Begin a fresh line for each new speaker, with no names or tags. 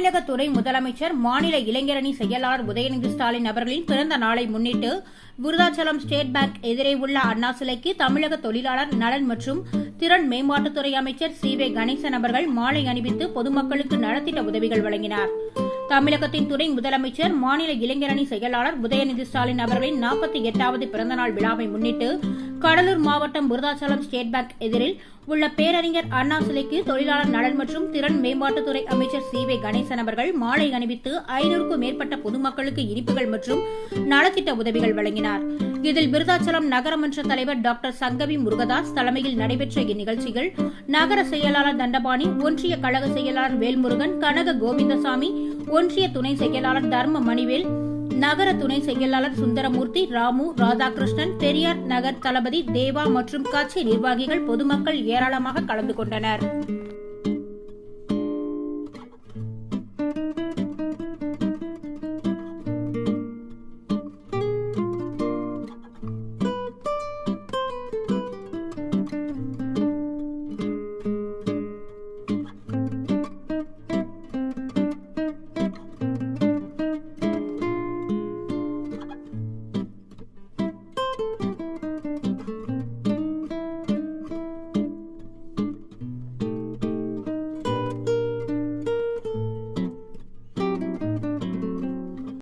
தமிழக துணை முதலமைச்சர் மாநில இளைஞரணி செயலாளர் உதயநிதி ஸ்டாலின் அவர்களின் பிறந்த நாளை முன்னிட்டு விருதாச்சலம் ஸ்டேட் பேங்க் எதிரே உள்ள அண்ணா சிலைக்கு தமிழக தொழிலாளர் நலன் மற்றும் திறன் மேம்பாட்டுத்துறை அமைச்சர் சி வே கணேசன் அவர்கள் மாலை அணிவித்து பொதுமக்களுக்கு நலத்திட்ட உதவிகள் வழங்கினார். தமிழகத்தின் துணை முதலமைச்சர் மாநில இளைஞரணி செயலாளர் உதயநிதி ஸ்டாலின் அவர்களின் நாற்பத்தி எட்டாவது பிறந்தநாள் விழாவை முன்னிட்டு கடலூர் மாவட்டம் விருதாச்சலம் ஸ்டேட் பேங்க் எதிரில் உள்ள பேரறிஞர் அண்ணா சிலைக்கு தொழிலாளர் நலன் மற்றும் திறன் மேம்பாட்டுத்துறை அமைச்சர் சி வே கணேசன் அவர்கள் மாலை அணிவித்து ஐநூறுக்கும் மேற்பட்ட பொதுமக்களுக்கு இனிப்புகள் மற்றும் நலத்திட்ட உதவிகள் வழங்கினார். இதில் விருதாச்சலம் நகரமன்ற தலைவர் டாக்டர் சங்கவி முருகதாஸ் தலைமையில் நடைபெற்ற இந்நிகழ்ச்சிகள் நகர செயலாளர் தண்டபாணி ஒன்றிய கழக செயலாளர் வேல்முருகன் கனக கோவிந்தசாமி ஒன்றிய துணை செயலாளர் தர்ம மணிவேல் நகர துணை செயலாளர் சுந்தரமூர்த்தி ராமு ராதாகிருஷ்ணன் பெரியார் நகர் தளபதி தேவா மற்றும் கட்சி நிர்வாகிகள் பொதுமக்கள் ஏராளமாக கலந்து கொண்டனர்.